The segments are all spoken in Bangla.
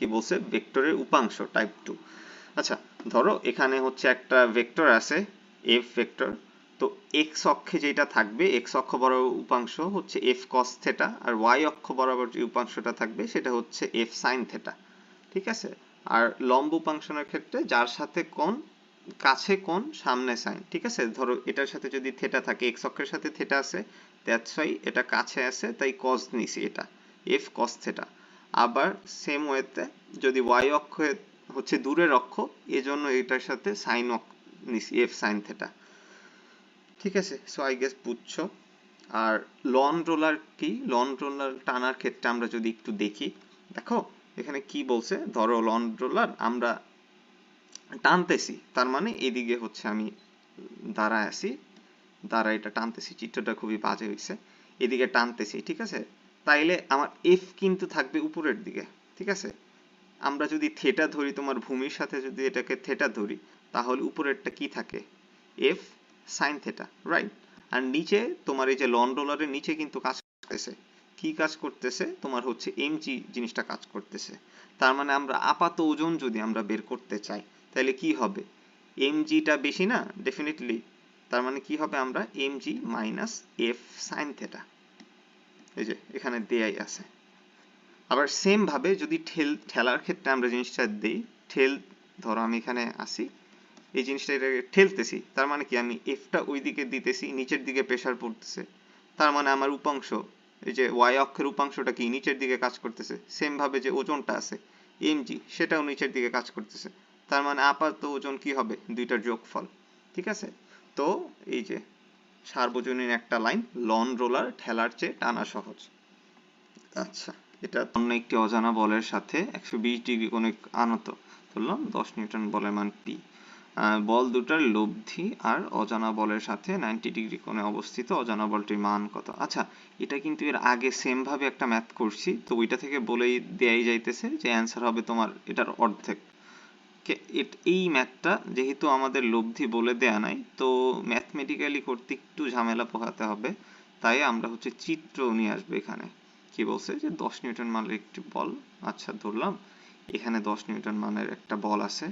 কি বলছে? ভেক্টরের উপাংশ টাইপ টু আচ্ছা ধরো এখানে হচ্ছে একটা ভেক্টর আছে এফ ভেক্টর। তো এক্স অক্ষে যেটা থাকবে এক্স অক্ষ বরাবর উপাংশ হচ্ছে এফ কস থেটা আর ওয়াই অক্ষ বরাবর যে উপাংশটা থাকবে, সেটা হচ্ছে এফ সাইন থেটা ঠিক আছে? আর লম্ব উপাংশনের ক্ষেত্রে যার সাথে কোণ, কাছে কোণ, সামনে সাইন ঠিক আছে? ধরো এটার সাথে যদি থেটা থাকে এক্স অক্ষের সাথে থেটা আছে দ্যাটস ওয়াই এটা কাছে আছে, তাই কস নিছি এটা এফ কস থেটা আবার সেম ওয়েতে যদি ওয়াই অক্ষ হচ্ছে দূরের অক্ষ, এজন্য এটার সাথে সাইন নিছি এফ সাইন ঠিক আছে? সো আই গেস বুঝছ। আর লন রোলার কি? লন রোলার টানার ক্ষেত্রে আমরা যদি একটু দেখি, দেখো, এখানে কি বলছে? ধরো লন রোলার আমরা টানতেছি, তার মানে এদিকে হচ্ছে আমি দাঁড়ায় আছি দাঁড়া এটা টানতেছি, চিত্রটা খুবই বাজে হয়েছে এদিকে টানতেছি, ঠিক আছে? তাইলে আমার এফ কিন্তু থাকবে উপরের দিকে, ঠিক আছে? আমরা যদি থেটা ধরি, তোমার ভূমির সাথে যদি এটাকে থেটা ধরি, তাহলে উপরেরটা কি থাকে? এফ সাইন থেটা রাইট আর নিচে তোমার এই যে লন রোলারের নিচে কিন্তু কাজ করতেছে। কি কাজ করতেছে? তোমার হচ্ছে এমজি জিনিসটা কাজ করতেছে। তার মানে আমরা আপাত ওজন যদি আমরা বের করতে চাই তাহলে কি হবে? এমজিটা বেশি না ডেফিনেটলি তার মানে কি হবে আমরা? MG minus F sine theta এই যে, এখানে দেয়াই আছে। আবার সেম ভাবে যদি ঠেল, ঠেলার ক্ষেত্রে আমরা জিনিসটা দেই, ঠেল, ধরো আমি এখানে আসি, এই জিনিসটা এটাকে ঠেলতেছি, তার মানে কি? আমি এফটা ওই দিকে দিতেছি, নিচের দিকে প্রেসার পড়তেছে। তার মানে আমার উপাংশ, এই যে ওয়াই অক্ষের উপাংশটা কি? নিচের দিকে কাজ করতেছে। সেম ভাবে যে ওজনটা আছে এমজি সেটাও নিচের দিকে কাজ করতেছে। তার মানে আপাতত ওজন কি হবে? দুইটার যোগফল। ঠিক আছে? তো এই যে সার্বজনীন একটা লাইন, লন রোলার, ঠেলার চেয়ে টানা সহজ। আচ্ছা এটা অন্য একটি অজানা বলের সাথে একশো বিশ ডিগ্রি কোণে আনত। ধরলাম দশ নিউটন বলের মান পি বল দুটার লব্ধি আর অজানা বলের সাথে নাইনটি ডিগ্রি কোণে অবস্থিত অজানা বলটির মান কত? আচ্ছা এটা কিন্তু এর আগে সেম ভাবে একটা ম্যাথ করছি, তো ওইটা থেকে বলেই দেয়াই যাইতেছে যে অ্যান্সার হবে তোমার, এটার অর্ধেক। এই ম্যাথটা যেহেতু আমাদের লব্ধি বলে দেয়া নাই, তো ম্যাথমেটিক্যালি করতে একটু ঝামেলা পোহাতে হবে। তাই আমরা হচ্ছে চিত্র নিয়ে আসব এখানে। কি বলছে? যে দশ নিউটন মানের একটি বল। আচ্ছা ধরলাম। এখানে দশ নিউটন মানের একটা বল আছে।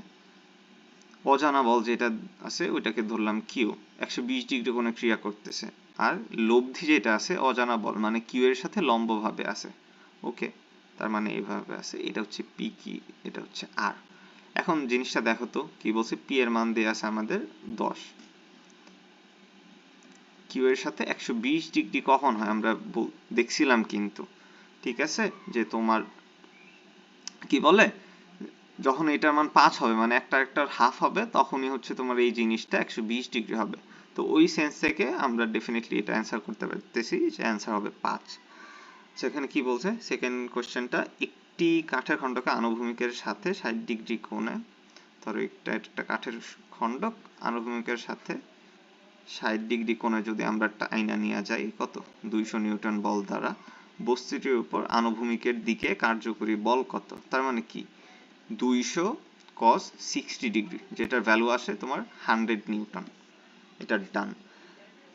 অজানা বল যেটা আছে, ওইটাকে ধরলাম কিউ একশো বিশ ডিগ্রি কোণে ক্রিয়া করতেছে। আর লব্ধি যেটা আছে, অজানা বল মানে কিউ এর সাথে লম্বভাবে আছে। ওকে তার মানে এইভাবে আছে। এটা হচ্ছে পি কি এটা হচ্ছে আর এখন জিনিসটা দেখো তো, কি বলছে? পি এর মান দেয়া আছে আমাদের দশ। কিউ এর সাথে একশো বিশ ডিগ্রি কখন হয়? আমরা দেখছিলাম কিন্তু, ঠিক আছে? যে তোমার, কি বলে? যখন এটার মান পাঁচ হবে মানে একটা একটার হাফ হবে, তখনই হচ্ছে তোমার এই জিনিসটা একশো বিশ ডিগ্রি হবে। তো ওই সেন্স থেকে আমরা ডেফিনেটলি এটা অ্যান্সার করতে পারতেছি যে অ্যান্সার হবে পাঁচ। সেখানে কি বলছে? সেকেন্ড কোশ্চেনটা একটি কাঠের খণ্ডকে আনুভূমিকের সাথে ষাট ডিগ্রি কোণে, ধরো একটা একটা কাঠের খণ্ডক আনুভূমিকের সাথে ষাট ডিগ্রি কোণে যদি আমরা একটা টাইনা নিয়ে যাই, কত? দুইশো নিউটন বল দ্বারা বস্তুটির উপর আনুভূমিকের দিকে কার্যকরী বল কত? তার মানে কি? দুইশো কস সিক্সটি ডিগ্রি, যেটার ভ্যালু আসে তোমার হান্ড্রেড নিউটন। এটা ডান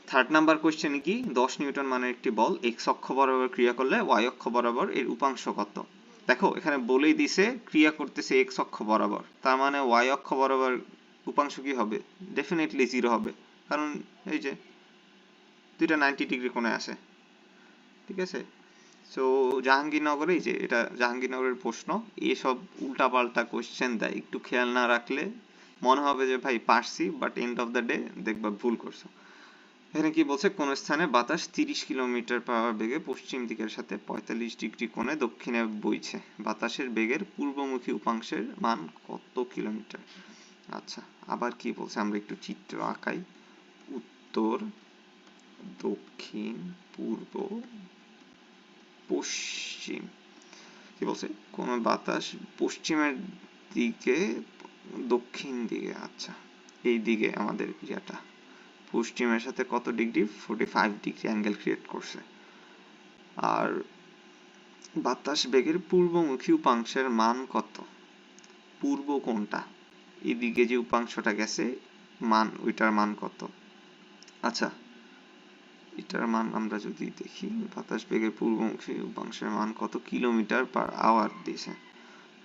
থার্ড নাম্বার কোয়েশ্চেনে কি? দশ নিউটন মানের একটি বল এক্স অক্ষ বরাবর ক্রিয়া করলে ওয়াই অক্ষ বরাবর এর উপাংশ কত? দেখো, এখানে বলেই দিছে, ক্রিয়া করতেছে এক্স অক্ষ বরাবর। তার মানে ওয়াই অক্ষ বরাবর উপাংশ কি হবে? ডেফিনেটলি জিরো হবে। কারণ এই যে, দুইটা নাইনটি ডিগ্রি কোণে আসে ঠিক আছে? সো জাহাঙ্গীরনগরেই যে, এটা জাহাঙ্গীরনগরের প্রশ্ন। এসব উল্টাপাল্টা কোশ্চেন দেয়। একটু খেয়াল না রাখলে মনে হবে যে, ভাই, পারছি but end of the day দেখবা ভুল করছ। এখানে কি বলছে? কোন স্থানে বাতাস তিরিশ কিলোমিটার পার বেগে পশ্চিম দিকের সাথে পঁয়তাল্লিশ ডিগ্রি কোণে দক্ষিণে বইছে। বাতাসের বেগের পূর্বমুখী উপাংশের মান কত কিলোমিটার? আচ্ছা আবার কি বলছে? আমরা একটু চিত্র আঁকাই। উত্তর, দক্ষিণ, পূর্ব, পশ্চিম। কি বলছে? কোন বাতাস পশ্চিমের দিকে দক্ষিণ দিকে আচ্ছা এই দিকে আমাদের ইয়েটা। পশ্চিমের সাথে কত degree? Forty five degree angle create করছে। আর বাতাস বেগের পূর্বমুখী উপাংশের মান কত? পূর্ব কোনটা? এদিকে যে উপাংশটা গেছে, মান, ওইটার মান কত? আচ্ছা এটার মান আমরা যদি দেখি, বাতাস বেগের পূর্বমুখী উপাংশের মান কত কিলোমিটার পার আওয়ার দিয়েছে?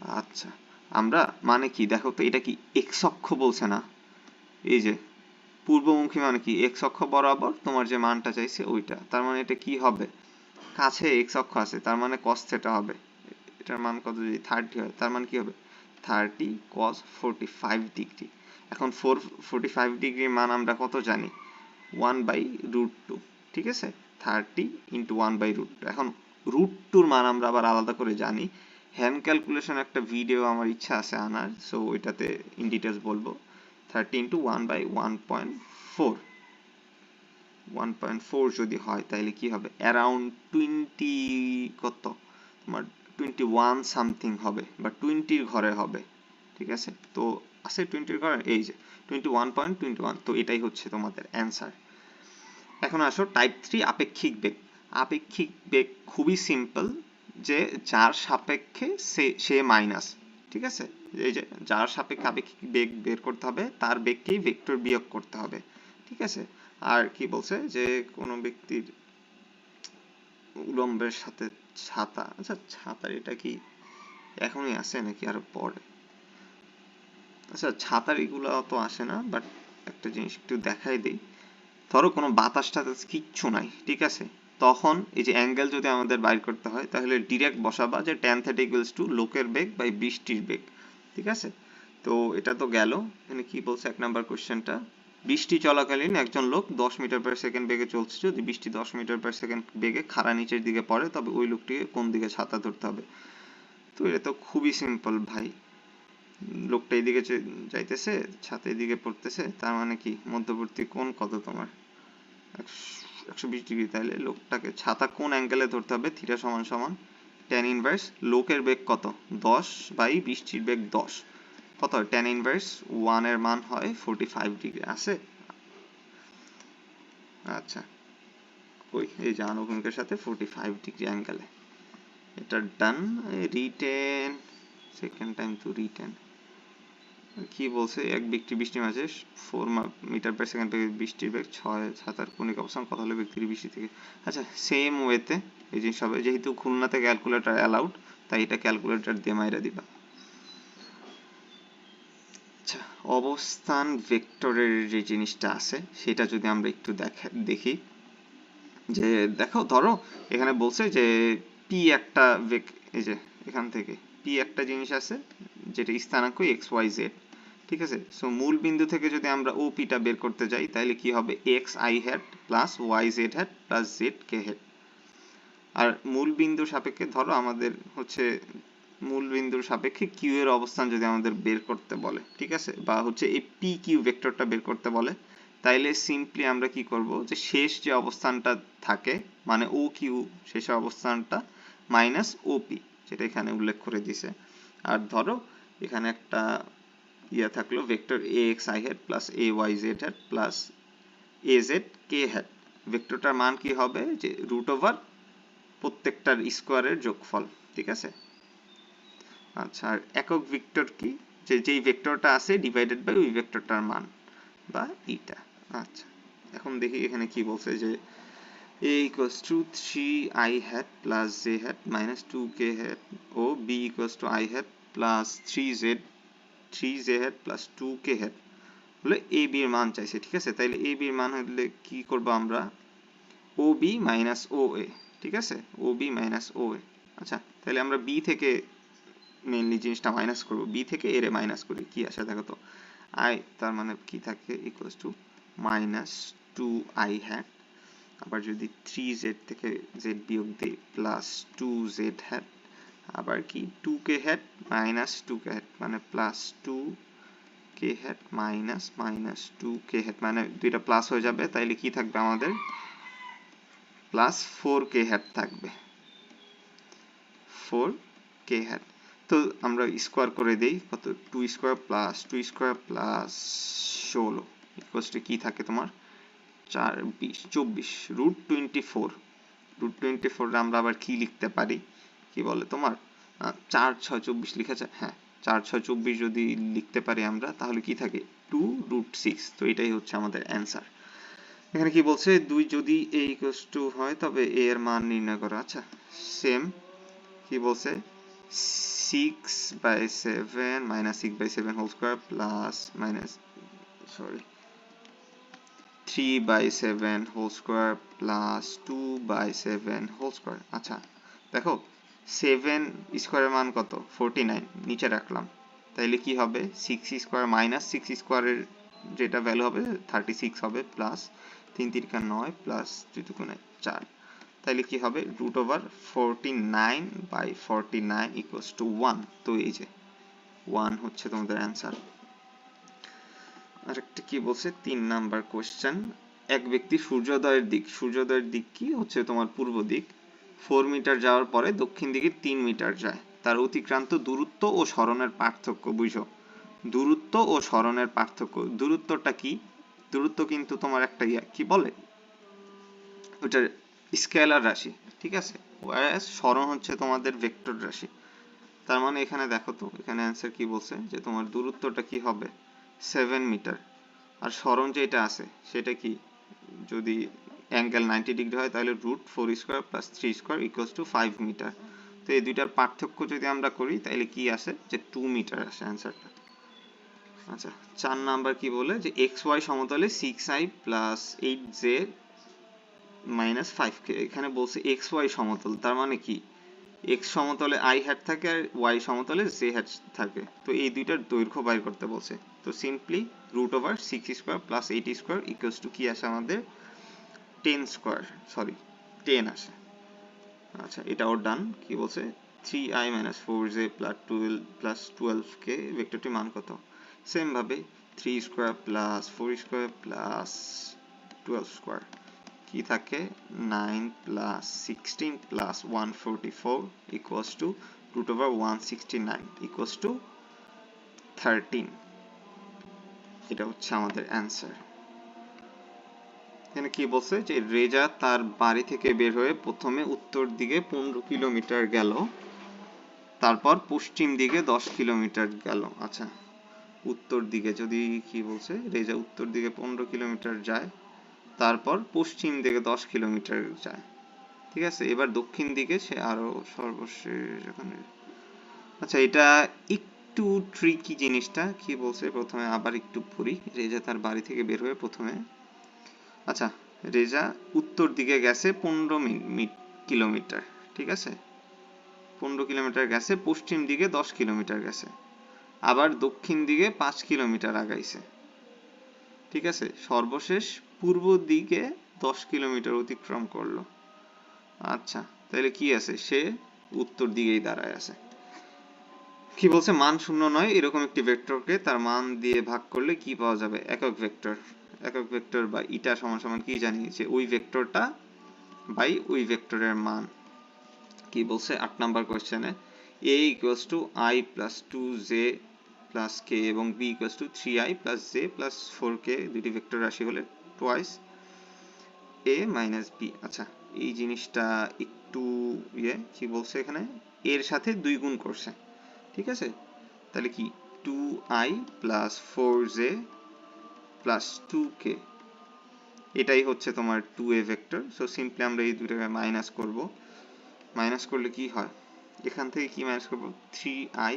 আচ্ছা আমরা মানে কি? দেখো তো, এটা কি এক্স অক্ষ বলছে না? এই যে পূর্বমুখী মানে কি? এক্স অক্ষ বরাবর তোমার যে মানটা চাইছে ওইটা। তার মানে এটা কি হবে? কাছে এক্স অক্ষ আছে, তার মানে কস থেটা হবে। এটার মান কত যদি থার্টি হয়, তার মানে কি হবে? Thirty cos forty five degree এখন ফোর ফোরটি ফাইভ ডিগ্রির মান আমরা কত জানি? ওয়ান বাই রুট টু ঠিক আছে? Thirty into one by root two এখন রুট টুর মান আমরা আবার আলাদা করে জানি। হ্যান্ড ক্যালকুলেশন একটা ভিডিও আমার ইচ্ছা আছে আনার সো ওইটাতে ইন ডিটেলস বলব। Thirty into one by one point four one point four যদি হয় তাহলে কি হবে? অ্যারাউন্ড টোয়েন্টি কত? তোমার টোয়েন্টি ওয়ান সামথিং হবে, বা টোয়েন্টির ঘরে হবে, ঠিক আছে? তো আছে টোয়েন্টির ঘরে? এই যে twenty one point twenty one তো এটাই হচ্ছে তোমাদের অ্যান্সার এখন আসো টাইপ থ্রি আপেক্ষিক বেগ। আপেক্ষিক বেগ খুবই সিম্পল যে, যার সাপেক্ষে সে সে মাইনাস ঠিক আছে? এই যে যার সাপেক্ষে আপেক্ষিক বেগ বের করতে হবে, তার বেগকেই ভেক্টর বিয়োগ করতে হবে, ঠিক আছে? আর কি বলছে? যে কোনো ব্যক্তির উলম্বের সাথে ছাতা আচ্ছা ছাতার এটা কি? এখনই আছে নাকি আরও পরে? আচ্ছা ছাতার এগুলো অত আসে না বাট একটা জিনিস একটু দেখাই দিই। ধরো কোনো বাতাস টাতাস কিচ্ছু নাই, ঠিক আছে? তখন এই যে অ্যাঙ্গেল যদি আমাদের বাইর করতে হয়, তাহলে ডিরেক্ট বসাবা যে ট্যান থেটা ইকুয়ালস টু লোকের বেগ বাই বৃষ্টির বেগ। ঠিক আছে? তো এটা তো গেল। এখানে কি বলছে? এক নাম্বার কোশ্চেনটা। বৃষ্টি চলাকালীন একজন লোক দশ মিটার পার সেকেন্ড বেগে চলছে। যদি বৃষ্টি দশ মিটার পার সেকেন্ড বেগে খাড়া নিচের দিকে পড়ে, তবে ওই লোকটিকে কোন দিকে ছাতা ধরতে হবে? তো এটা তো খুবই সিম্পল ভাই। লোকটা এইদিকে যাইতেছে, ছাতা এদিকে পড়তেছে, তার মানে কি? মধ্যবর্তী কোণ কত তোমার? একশো বিশ ডিগ্রি। তাহলে লোকটাকে ছাতা কোন অ্যাঙ্গেলে ধরতে হবে? থিটা সমান সমান ট্যান ইনভার্স লোকের বেগ কত? দশ বাই বৃষ্টির বেগ দশ। কত? ট্যান ইনভার্স ওয়ানের মান হয় ফোরটি ফাইভ ডিগ্রি আছে? আচ্ছা। ওই এই যে আনুভূমিকের সাথে ফোরটি ফাইভ ডিগ্রি অ্যাঙ্গেলে এটা done written second time two written কি বলছে? এক ব্যক্তি বৃষ্টি মাঝে ফোর মিটার পার সেকেন্ড বেগে বৃষ্টির বেগ ছয় সাতার কোণিক অবস্থান কথা হলো ব্যক্তির বৃষ্টি থেকে। আচ্ছা সেম ওয়েতে এই জিনিস হবে যেহেতু খুলনাতে ক্যালকুলেটর অ্যালাউড তাই এটা ক্যালকুলেটর দিয়ে মাইরা দিবা। আচ্ছা অবস্থান ভেক্টরের যে জিনিসটা আছে, সেটা যদি আমরা একটু দেখা, দেখি। যে দেখো, ধরো, এখানে বলছে যে পি একটা এই যে এখান থেকে পি একটা জিনিস আছে, যেটা স্থানাঙ্ক এক্স ওয়াই জেড ঠিক আছে? সো মূল বিন্দু থেকে যদি আমরা ও পিটা বের করতে যাই তাহলে কি হবে? X i hat plus y z hat plus z k hat আর মূল বিন্দুর সাপেক্ষে ধরো আমাদের হচ্ছে মূল বিন্দুর সাপেক্ষে কিউ এর অবস্থান যদি আমাদের বের করতে বলে, ঠিক আছে? বা হচ্ছে এই পি কিউ ভেক্টরটা বের করতে বলে, তাইলে সিম্পলি আমরা কি করব? যে শেষ যে অবস্থানটা থাকে মানে ও কিউ শেষ অবস্থানটা মাইনাস ওপি যেটা এখানে উল্লেখ করে দিছে। আর ধরো, এখানে একটা ইয়া থাকল vector a x i hat plus a y z hat plus a z k hat ভেক্টরটার মান কি হবে? যে রুট ওভার প্রত্যেকটার স্কোয়ারের যোগফল, ঠিক আছে? আচ্ছা আর একক ভেক্টর কি? যে যেই ভেক্টরটা আছে ডিভাইডেড বাই ওই ভেক্টরটার মান, বা এইটা আচ্ছা এখন দেখি এখানে কি বলছে যে a equals to 3 i hat plus j hat minus 2k hat O b equals to i hat plus 3z 3j hat plus 2k hat হলে a b এর মান চাইছে, ঠিক আছে? তাইলে a b এর মান হলে কি করব আমরা? ob minus oa ঠিক আছে? ob minus oa আচ্ছা তাহলে আমরা b থেকে মেইনলি জিনিসটা মাইনাস করব। b থেকে a রে মাইনাস করি, কি আসে দেখো তো? i, তার মানে কি থাকে? Equals to minus two i hat আবার যদি থ্রি জেড থেকে জেড বিয়োগ দিই প্লাস টু জেড হ্যাট আবার কি? Two k hat minus two k hat মানে plus two k hat minus minus two k hat মানে দুইটা প্লাস হয়ে যাবে, তাইলে কি থাকবে আমাদের? প্লাস ফোর কে হ্যাট থাকবে। ফোর কে হ্যাট তো আমরা স্কোয়ার করে দেই, কত? Two square plus two square plus ষোলো। ইকুয়ালস কি থাকে তোমার? চার, বিশ, চব্বিশ root twenty four root twenty four আমরা আবার কি লিখতে পারি? কি বলে তোমার? চার, ছয়, চব্বিশ লিখেছে হ্যাঁ। চার ছয় চব্বিশ যদি লিখতে পারি আমরা, তাহলে কি থাকে? টু রুট সিক্স তো এটাই হচ্ছে আমাদের অ্যান্সার এখানে কি বলছে? দুই যদি এ ইকুয়ালস টু হয়, তবে এ এর মান নির্ণয় করো। আচ্ছা সেম কি বলছে? Six by seven minus six by seven whole square plus minus sorry three by seven whole square plus two by seven whole square আচ্ছা দেখো সেভেন স্কোয়ারের মান কত? ফোরটি নাইন, নিচে রাখলাম। তাইলে কি হবে? সিক্স স্কোয়ার মাইনাস সিক্স স্কোয়ারের যেটা ভ্যালু হবে থার্টি সিক্স হবে প্লাস তিন তিরিকা নয় প্লাস দুই দুগুণে চার। তাইলে কি হবে? Root over forty nine by forty nine equals to one তো এই যে ওয়ান হচ্ছে তোমাদের অ্যান্সার আরেকটা কি বলছে? তিন নাম্বার কোশ্চেন এক ব্যক্তি সূর্যোদয়ের দিক সূর্যোদয়ের দিক কি? হচ্ছে তোমার পূর্ব দিক। ফোর মিটার যাওয়ার পরে দক্ষিণ দিকে তিন মিটার যায়। তার অতিক্রান্ত দূরত্ব ও সরণের পার্থক্য, বুঝো? দূরত্ব ও সরণের পার্থক্য। দূরত্বটা কি? দূরত্ব কিন্তু তোমার একটা ইয়া, কি বলে? ওটার স্কেলার রাশি, ঠিক আছে? সরণ হচ্ছে তোমাদের ভেক্টর রাশি। তার মানে এখানে দেখো তো, এখানে অ্যান্সার কি বলছে? যে তোমার দূরত্বটা কি হবে? সেভেন মিটার আর সরণ যেটা আছে, সেটা কি? যদি অ্যাঙ্গেল নাইনটি ডিগ্রি হয়, তাহলে root four square plus three square equals to five metre তো এই দুইটার পার্থক্য যদি আমরা করি, তাহলে কি আসে? যে টু মিটার আসে অ্যান্সারটা আচ্ছা চার নাম্বার কি বলে? যে এক্স ওয়াই সমতলে six i plus eight j minus five k এখানে বলছে এক্স ওয়াই সমতল, তার মানে কি? এক্স সমতলে আই হ্যাট থাকে আর ওয়াই সমতলে জে হ্যাট থাকে। তো এই দুইটার দৈর্ঘ্য বাইর করতে বলছে। তো simply root over six square plus eight square equals to কি আসে আমাদের? টেন স্কোয়ার, সরি, টেন আসে। আচ্ছা এটাও ডান, কি বলছে? Three i minus four j plus twelve plus twelve k ভেক্টরটির মান কত? সেম ভাবে three square plus four square plus twelve square কি থাকে? Nine plus sixteen plus one forty four equals to root over one sixty nine equals to thirteen এটা হচ্ছে আমাদের অ্যান্সার এখানে কি বলছে যে রেজা তার বাড়ি থেকে বের হয়ে প্রথমে উত্তর দিকে পনেরো কিলোমিটার গেল, তারপর পশ্চিম দিকে দশ কিলোমিটার গেল। আচ্ছা উত্তর দিকে যদি কি বলছে, রেজা উত্তর দিকে পনেরো কিলোমিটার যায়, তারপর পশ্চিম দিকে দশ কিলোমিটার যায়। ঠিক আছে, এবার দক্ষিণ দিকে সে আরও সর্বশেষ ওখানে আচ্ছা এটা একটু ট্রিকি জিনিসটা, কি বলছে? প্রথমে আবার একটু পড়ি। রেজা তার বাড়ি থেকে বের হয়ে প্রথমে আচ্ছা রেজা উত্তর দিকে গেছে পনেরো কিলোমিটার, ঠিক আছে? পনেরো কিলোমিটার গেছে, পশ্চিম দিকে দশ কিলোমিটার গেছে। আবার দক্ষিণ দিকে পাঁচ কিলোমিটার আগাইছে। ঠিক আছে? সর্বশেষ পূর্ব দিকে দশ কিলোমিটার অতিক্রম করল। আচ্ছা তাহলে কি আছে? সে উত্তর দিকেই দাঁড়ায় আছে। কি বলছে? মান শূন্য নয়, এরকম একটি ভেক্টরকে তার মান দিয়ে ভাগ করলে কি পাওয়া যাবে? একক ভেক্টর একক ভেক্টর বা ইটা সমান সমান কি জানি? যে ওই ভেক্টরটা বাই ওই ভেক্টরের মান। কি বলছে? আট নাম্বার কোয়েশ্চেনে a equals to i plus two j plus k এবং b equals to three i plus j plus four k দুটি ভেক্টর রাশি হলে টোয়াইস a মাইনাস বি আচ্ছা এই জিনিসটা একটু ইয়ে কি বলছে এখানে? এর সাথে দুই গুণ করছে। ঠিক আছে? তাহলে কি? Two i plus four j plus two k এটাই হচ্ছে তোমার two a vector so simply আমরা এই দুটাকে মাইনাস করব। মাইনাস করলে কি হয়? এখান থেকে কি মাইনাস করব? Three i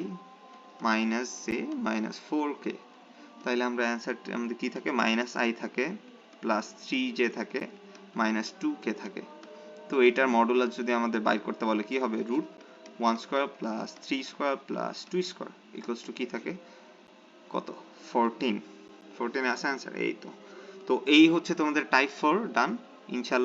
minus j minus four k তাহলে আমরা অ্যান্সারটি আমাদের কি থাকে? মাইনাস আই থাকে প্লাস থ্রি জে থাকে মাইনাস টু কে থাকে। তো এটার মডুলার যদি আমাদের বাই করতে বলে, কি হবে? Root one square plus three square plus two square equals to কি থাকে? কত? ফোরটিন ফোরটিন আছে অ্যান্সার এই তো তো এই হচ্ছে তোমাদের টাইপ ফোর ডান ইনশাল্লাহ